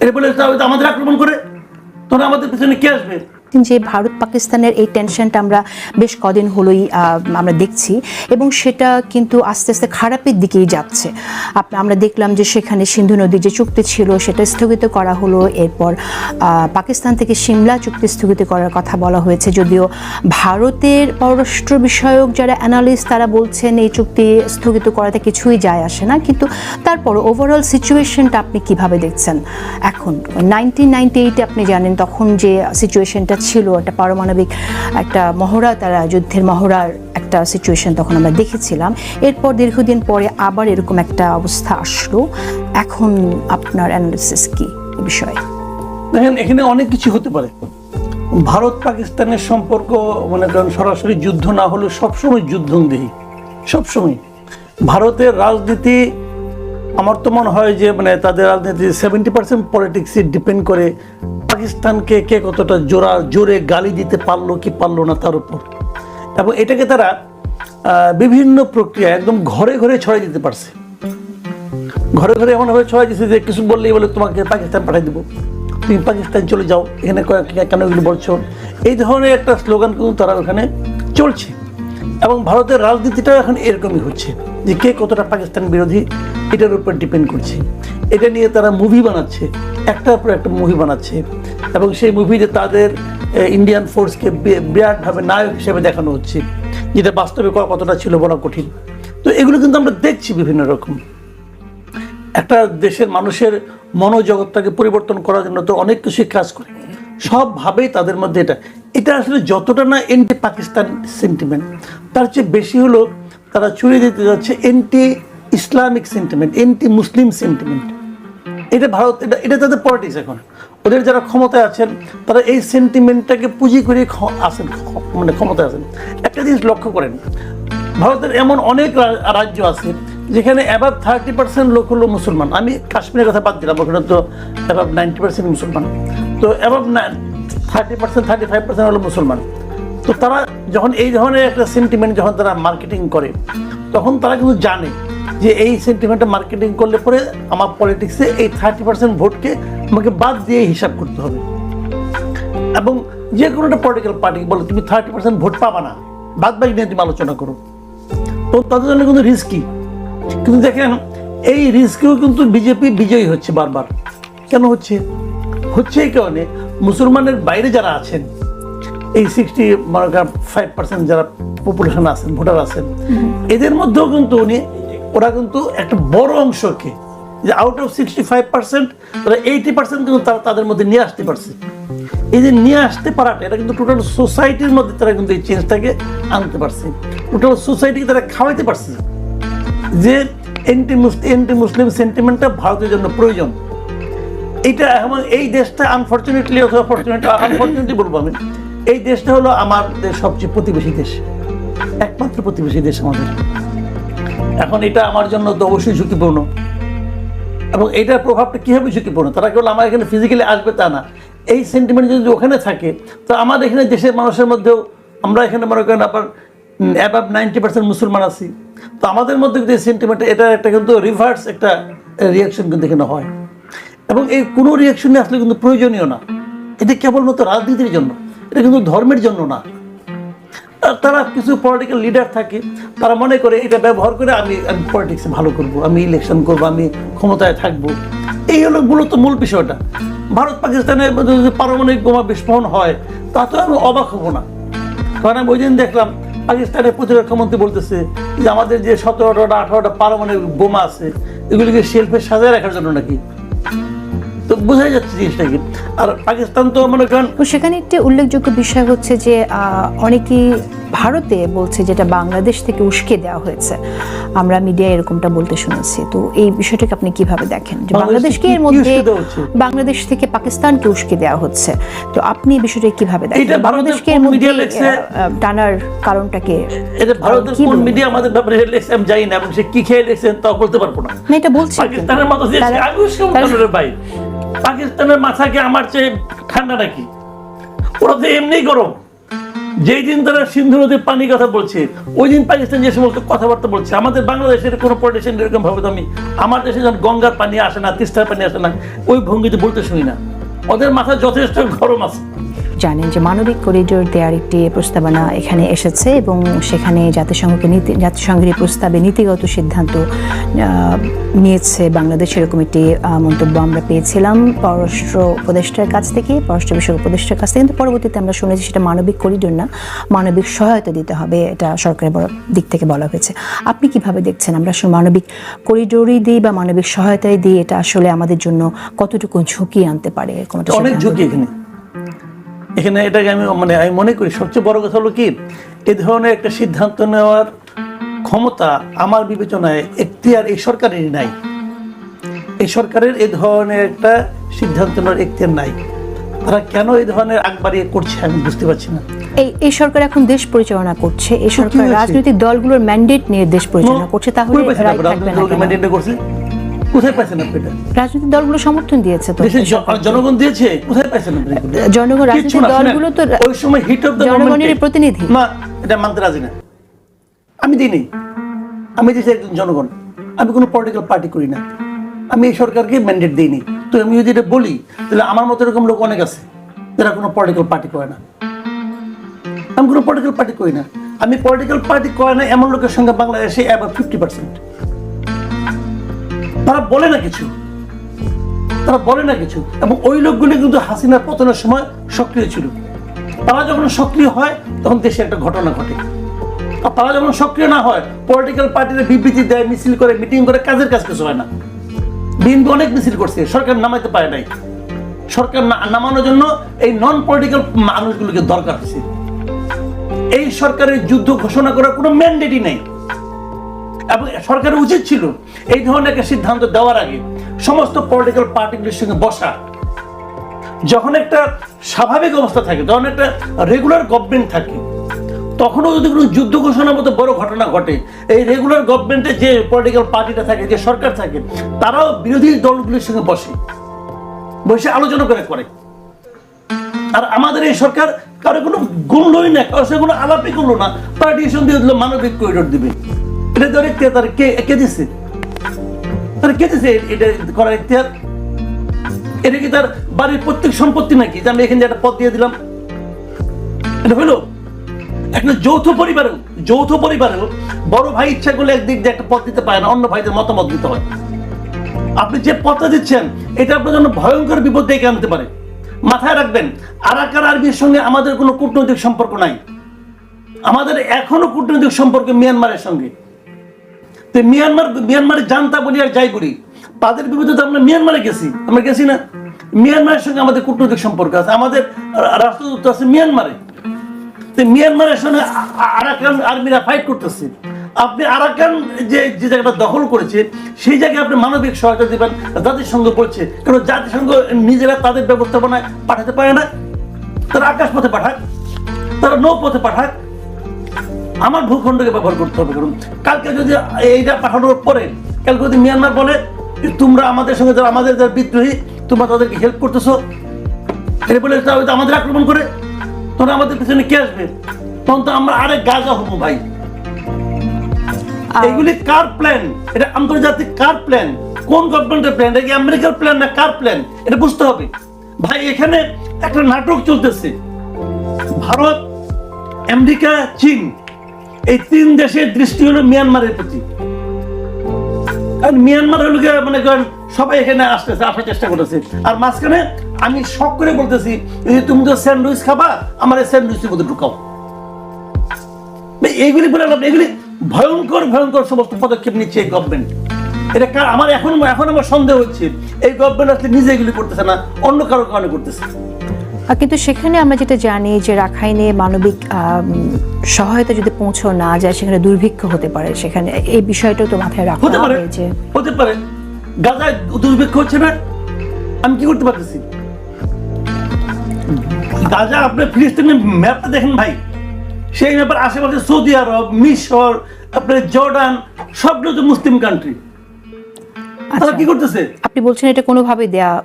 এটা বলে আমাদের আক্রমণ করে তখন আমাদের পিছনে কে আসবে? যে ভারত পাকিস্তানের এই টেনশনটা আমরা বেশ কদিন হলোই আমরা দেখছি এবং সেটা কিন্তু আস্তে আস্তে খারাপের দিকেই যাচ্ছে। আমরা দেখলাম যে সেখানে সিন্ধু নদীর যে চুক্তি ছিল সেটা স্থগিত করা হলো। এরপর পাকিস্তান থেকে সিমলা চুক্তি স্থগিত করার কথা বলা হয়েছে। যদিও ভারতের পররাষ্ট্র বিষয়ক যারা অ্যানালিস্ট তারা বলছেন এই চুক্তি স্থগিত করাতে কিছুই যায় আসে না। কিন্তু তারপর ওভারঅল সিচুয়েশনটা আপনি কীভাবে দেখছেন? এখন নাইনটিন নাইনটি এইটে আপনি জানেন তখন যে সিচুয়েশনটা ছিল একটা পারমাণবিক একটা মহড়া, তারা যুদ্ধের মহড়ার একটা সিচুয়েশন তখন আমরা দেখেছিলাম। এরপর দীর্ঘদিন পরে আবার এরকম একটা অবস্থা আসলো। এখন আপনার অ্যানালিসিস কি বিষয়ে? দেখেন, এখানে অনেক কিছু হতে পারে। ভারত পাকিস্তানের সম্পর্ক মানে সরাসরি যুদ্ধ না হলেও সবসময় যুদ্ধংদেহী সবসময়। ভারতের রাজনীতি আমার তো মনে হয় যে মানে তাদের রাজনীতি সেভেন্টি পার্সেন্ট পলিটিক্সে ডিপেন্ড করে পাকিস্তানকে কে কতটা জোরা জোরে গালি দিতে পারল কি পারল না তার উপর। এবং এটাকে তারা বিভিন্ন প্রক্রিয়া একদম ঘরে ঘরে ছড়াই দিতে পারছে। ঘরে ঘরে এমনভাবে ছড়াই দিচ্ছে যে, কিছু বললেই বলে, তোমাকে পাকিস্তান পাঠিয়ে দেবো। তুমি পাকিস্তান চলে যাও। এখানে কেন এগুলো বলছো? এই ধরনের একটা স্লোগান কিন্তু তারা ওখানে চলছে। এবং ভারতের রাজনীতিটাও এখন এরকমই হচ্ছে যে কে কতটা পাকিস্তান বিরোধী, এটার উপর ডিপেন্ড করছে। এটা নিয়ে তারা মুভি বানাচ্ছে, একটার পর একটা মুভি বানাচ্ছে। এবং সেই মুভিতে তাদের ইন্ডিয়ান ফোর্সকে বিরাটভাবে নায়ক হিসেবে দেখানো হচ্ছে, যেটা বাস্তবে কতটা ছিল বলা কঠিন। তো এগুলো কিন্তু আমরা দেখছি বিভিন্ন রকম। একটা দেশের মানুষের মনোজগৎটাকে পরিবর্তন করার জন্য তো অনেক কিছুই কাজ করে। সবভাবেই তাদের মধ্যে এটা এটা আসলে যতটা না এন্টি পাকিস্তান সেন্টিমেন্ট তার চেয়ে বেশি হলো তারা ছড়িয়ে দিতে যাচ্ছে anti Islamic sentiment anti Muslim sentiment এটা ভারত, এটা এটা তাদের পলিটিক্স এখন। ওদের যারা ক্ষমতায় আছেন, তারা এই সেন্টিমেন্টটাকে পুঁজি করে আসেন মানে ক্ষমতায় আছেন। একটা জিনিস লক্ষ্য করেন, ভারতের এমন অনেক রাজ্য আছে যেখানে অ্যাবাভ থার্টি পার্সেন্ট লোক হলো মুসলমান। আমি কাশ্মীরের কথা বাদ দিলাম, ওখানে তো অ্যাবাভ নাইনটি পার্সেন্ট মুসলমান। তো above thirty percent thirty five percent হলো মুসলমান। তো তারা যখন এই ধরনের একটা সেন্টিমেন্ট যখন তারা মার্কেটিং করে, তখন তারা কিন্তু জানে যে এই সেন্টিমেন্টটা মার্কেটিং করলে পরে আমার পলিটিক্সে এই থার্টি পার্সেন্ট ভোটকে আমাকে বাদ দিয়ে হিসাব করতে হবে। এবং যে কোনো একটা পলিটিক্যাল পার্টি বলে, তুমি থার্টি পার্সেন্ট ভোট পাবা না, বাদ বাকি নিয়ে তুমি আলোচনা করো। তো তাদের জন্য কিন্তু রিস্কি কিন্তু দেখেন, এই রিস্কেও কিন্তু বিজেপি বিজয়ী হচ্ছে বারবার। কেন হচ্ছে? হচ্ছে এই কারণে মুসলমানের বাইরে যারা আছেন এই সিক্সটি ফাইভ পার্সেন্ট যারা পপুলেশন আছেন ভোটার আছেন এদের মধ্যেও কিন্তু উনি ওরা কিন্তু একটা বড় অংশকে যে out of sixty five percent তারা এইটি পার্সেন্ট কিন্তু তারা তাদের মধ্যে নিয়ে আসতে পারছে। এই যে নিয়ে আসতে পারাটা এটা কিন্তু টোটাল সোসাইটির মধ্যে তারা কিন্তু এই চেঞ্জটাকে আনতে পারছে। টোটাল সোসাইটিকে তারা খাওয়াইতে পারছে যে এন্টি মুসলিম এন্টি মুসলিম সেন্টিমেন্টটা ভারতের জন্য প্রয়োজন এইটা এখন এই দেশটা আনফর্চুনেটলি অথবা ফর্চুনেটলি আনফর্চুনেটলি বলব আমি এই দেশটা হলো আমাদের সবচেয়ে প্রতিবেশী দেশ, একমাত্র প্রতিবেশী দেশ আমাদের। এখন এটা আমার জন্য তো অবশ্যই ঝুঁকিপূর্ণ। এবং এইটার প্রভাবটা কীভাবে ঝুঁকিপূর্ণ? তারা কেবল আমার এখানে ফিজিক্যালি আসবে তা না। এই সেন্টিমেন্ট যদি ওখানে থাকে, তো আমার এখানে দেশের মানুষের মধ্যেও আমরা এখানে মনে করেন আবার অ্যাবাভ নাইনটি পার্সেন্ট মুসলমান আছি। তো আমাদের মধ্যে কিন্তু এই সেন্টিমেন্ট এটা একটা কিন্তু রিভার্স একটা রিয়াকশন কিন্তু এখানে হয়। এবং এই কোনো রিয়াকশনে আসলে কিন্তু প্রয়োজনীয় না। এটা কেবলমাত্র রাজনীতির জন্য, এটা কিন্তু ধর্মের জন্য না। তারা কিছু পলিটিক্যাল লিডার থাকে, তারা মনে করে এটা ব্যবহার করে আমি আমি পলিটিক্সে ভালো করব, আমি ইলেকশন করব, আমি ক্ষমতায় থাকব। এই হলো মূলত মূল বিষয়টা। ভারত পাকিস্তানের মধ্যে যদি পারমাণবিক বোমা বিস্ফোরণ হয়, তাতে আমি অবাক হব না। কারণ আমি ওই দিন দেখলাম, পাকিস্তানের প্রতিরক্ষা মন্ত্রী বলতেছে যে আমাদের যে সতেরোটা, আঠারোটা পারমাণবিক বোমা আছে, এগুলিকে শেলফে সাজায় রাখার জন্য নাকি। তো বোঝাই যাচ্ছে জিনিসটা কি? আর পাকিস্তান তো মনে করেন তো সেখানে একটি উল্লেখযোগ্য বিষয় হচ্ছে যে অনেকেই ভারতে বলছে যেটা বাংলাদেশ থেকে উস্কে দেওয়া হয়েছে। আমরা মিডিয়ায় এরকমটা বলতে শুনেছি। তো এই বিষয়টাকে আপনি কীভাবে দেখেন? যে বাংলাদেশ বাংলাদেশকে এর মধ্যে উস্কে? বাংলাদেশ থেকে পাকিস্তানকে উস্কে দেওয়া হচ্ছে। তো আপনি এই বিষয়টা কীভাবে দেখেন? ভারতের বাংলাদেশকে এর কোন মধ্যে টানার কারণটাকে এটা ভারতের কোন মিডিয়া আমাদের ব্যাপারে লিখছে আমি জানি না এবং সে কি খেয়ে লিখছেন তাও বলতে পারব না। না এটা বলছি পাকিস্তানের মতো দেশ আগুন সমুদ্রের ভাই। পাকিস্তানের মাথাকে আমার চেয়ে ঠান্ডা নাকি? ওরা তো এমনি গরম। যেই দিন তারা সিন্ধু নদীর পানির কথা বলছে, ওই দিন পাকিস্তান যে সমস্ত কথাবার্তা বলছে, আমাদের বাংলাদেশের কোনো পলিটিশিয়ান এরকম ভাবে আমি, আমার দেশে যখন গঙ্গার পানি আসে না, তিস্তার পানি আসে না, ওই ভঙ্গিতে বলতে শুনি না। ওদের মাথা যথেষ্ট গরম আছে। জানেন যে মানবিক করিডোর দেওয়ার একটি প্রস্তাবনা এখানে এসেছে এবং সেখানে জাতিসংঘকে নীতি জাতিসংঘের এই প্রস্তাবে নীতিগত সিদ্ধান্ত নিয়েছে বাংলাদেশ। এরকম একটি মন্তব্য আমরা পেয়েছিলাম পররাষ্ট্র উপদেষ্টার কাছ থেকে পররাষ্ট্র বিষয়ক উপদেষ্টার কাছ থেকে। কিন্তু পরবর্তীতে আমরা শুনেছি সেটা মানবিক করিডোর না মানবিক সহায়তা দিতে হবে এটা সরকারের বড় দিক থেকে বলা হয়েছে। আপনি কীভাবে দেখছেন আমরা আসলে মানবিক করিডোরই দিই বা মানবিক সহায়তায় দিই? এটা আসলে আমাদের জন্য কতটুকু ঝুঁকি আনতে পারে? অনেক ঝুঁকি এখানে। এখানে এটাকে আমি মানে আমি মনে করি সবচেয়ে বড় কথা হলো কি এ ধরনের একটা সিদ্ধান্ত নেওয়ার ক্ষমতা আমার বিবেচনায় এখতিয়ার এই সরকারেরই নাই। এই সরকারের এই ধরনের একটা সিদ্ধান্ত নেওয়ার এখতিয়ার নাই। তারা কেন এই ধরনের আগ বাড়িয়ে করছে আমি বুঝতে পারছি না। এই এই সরকার এখন দেশ পরিচালনা করছে এই সরকার রাজনৈতিক দলগুলোর ম্যান্ডেট নিয়ে দেশ পরিচালনা করছে তাহলে mandate করছে। কোথায় পাইছেন আপনি রাজনৈতিক দলগুলো সমর্থন দিয়েছে তো। জনগণ দিয়েছে? কোথায় পাইছেন আপনি জনগণ রাজনৈতিক দলগুলো তো ওই সময় হিট অফ দ্য প্রতিনিধি। না এটা মানতে রাজি না। আমি দিইনি। আমি দিয়েছি একজন জনগণ। আমি কোনো পলিটিক্যাল পার্টি করি না। আমি এই সরকারকে ম্যান্ডেট দিইনি। তো আমি যদি এটা বলি তাহলে আমার মতো এরকম লোক অনেক আছে যারা কোনো পলিটিক্যাল পার্টি করে না। আমি কোনো পলিটিক্যাল পার্টি করি না। আমি পলিটিক্যাল পার্টি করে না এমন লোকের সঙ্গে বাংলাদেশে অ্যাবাউট ফিফটি পার্সেন্ট তারা বলে না কিছু। তারা বলে না কিছু। এবং ওই লোকগুলি কিন্তু হাসিনার পতনের সময় সক্রিয় ছিল। তারা যখন সক্রিয় হয়, তখন দেশে একটা ঘটনা ঘটে। আর তারা যখন সক্রিয় না হয় পলিটিক্যাল পার্টির বিবৃতি দেয়, মিছিল করে মিটিং করে, কাজের কাজ কিছু হয় না। বিএনপি অনেক মিছিল করছে, সরকার নামাইতে পারে নাই। সরকার নামানোর জন্য এই নন পলিটিক্যাল মানুষগুলোকে দরকার হচ্ছে এই সরকারের যুদ্ধ ঘোষণা করার কোনো ম্যান্ডেটই নেই। এবং সরকারের উচিত ছিল এই ধরনের একটা সিদ্ধান্ত দেওয়ার আগে সমস্ত পলিটিক্যাল পার্টিগুলির সঙ্গে বসা। যখন একটা স্বাভাবিক অবস্থা থাকে, যখন একটা রেগুলার গভর্নমেন্ট থাকে, তখনও যদি কোনো যুদ্ধ ঘোষণার মতো বড় ঘটনা ঘটে, এই রেগুলার গভর্নমেন্টে যে পলিটিক্যাল পার্টিটা থাকে, যে সরকার থাকে, তারাও বিরোধী দলগুলির সঙ্গে বসে। বসে আলোচনা করে করে। আর আমাদের এই সরকার কারও কোনো গুণলই না, কারও সঙ্গে কোনো আলাপই করল না দিয়ে দিল মানবিক করিডোর দিবে। তার কে কে দিছে? তার কে দিছে এটা করার এটা কি তার বাড়ির প্রত্যেক সম্পত্তি নাকি? যে আমি এখানে একটা পদ দিয়ে দিলাম। এটা হলো একটা যৌথ পরিবারেও যৌথ পরিবারেও বড় ভাই ইচ্ছা করলে একদিক দিয়ে একটা দিতে পারে না, অন্য ভাইদের মতামত দিতে হয়। আপনি যে পথটা দিচ্ছেন, এটা আপনার জন্য ভয়ঙ্কর বিপদ ডেকে আনতে পারে। মাথায় রাখবেন, আরাকার আর্মির সঙ্গে আমাদের কোনো কূটনৈতিক সম্পর্ক নাই। আমাদের এখনও কূটনৈতিক সম্পর্ক মিয়ানমারের সঙ্গে। তো মিয়ানমার মিয়ানমারে জানতা বলি আর যাই বলি, তাদের বিরুদ্ধে তো আমরা মিয়ানমারে গেছি। আমরা গেছি না? মিয়ানমারের সঙ্গে আমাদের কূটনৈতিক সম্পর্ক আছে, আমাদের রাষ্ট্রদূত আছে মিয়ানমারে। মিয়ানমারের সঙ্গে আরাকান আর্মিরা ফাইট করতেছে। আপনি আরাকান যে যে জায়গাটা দখল করেছে, সেই জায়গায় আপনি মানবিক সহায়তা দিবেন, জাতিসংঘ বলছে। কারণ জাতিসংঘ নিজেরা তাদের ব্যবস্থাপনায় পাঠাতে পারে না? তারা আকাশ পথে পাঠাক তারা নৌ পথে পাঠাক আমার ভূখণ্ডকে ব্যবহার করতে হবে কারণ কালকে যদি এইটা পাঠানোর পরে কালকে যদি মিয়ানমার বলে তোমরা আমাদের সঙ্গে যারা আমাদের যারা বিদ্রোহী তোমরা তাদেরকে হেল্প করতেছো বলে তারা আমাদের আক্রমণ করে। তখন আমাদের পিছনে কে আসবে? তখন তো আমরা আরেক গাজা হব ভাই। এগুলি কার প্ল্যান এটা আন্তর্জাতিক কার প্ল্যান কোন গভর্নমেন্টের প্ল্যান এটা কি আমেরিকার প্ল্যান না কার প্ল্যান এটা বুঝতে হবে। ভাই এখানে একটা নাটক চলতেছে। ভারত আমেরিকা চীন। এই তিন দেশের দৃষ্টি হলো মিয়ানমারের প্রতি। মিয়ানমার হলো মানে করেন সবাই এখানে আসতেছে, আসার চেষ্টা করতেছে। আর মাঝখানে আমি শখ করে বলতেছি, এই যে তুমি তো স্যান্ডউইচ খাবা, আমার এই স্যান্ডউইচের মধ্যে ঢুকাও। এইগুলি বলে এগুলি ভয়ঙ্কর ভয়ঙ্কর সমস্ত পদক্ষেপ নিচ্ছে এই গভর্নমেন্ট এটা আমার এখন এখন আমার সন্দেহ হচ্ছে, এই গভর্নমেন্ট আসলে নিজে এগুলি করতেছে না, অন্য কারও কারণে করতেছে। কিন্তু সেখানে আমরা যেটা জানি যে রাখাইনে মানবিক সহায়তা যদি পৌঁছো না যায় সেখানে দুর্ভিক্ষ হতে পারে। সেখানে এই বিষয়টাও তো মাথায় রাখতে হতে পারে। হবে যে হতে পারে। গাজায় দুর্ভিক্ষ হচ্ছে না। আমি কি করতে পারতেছি? গাজা আপনি ফিলিস্তিনের ম্যাপটা দেখেন ভাই। সেই ব্যাপার আশেপাশে সৌদি আরব মিশর আপনার জর্ডান সবগুলো তো মুসলিম কান্ট্রি তারা আচ্ছা। কি করতেছে? আপনি বলছেন এটা কোনোভাবে দেয়া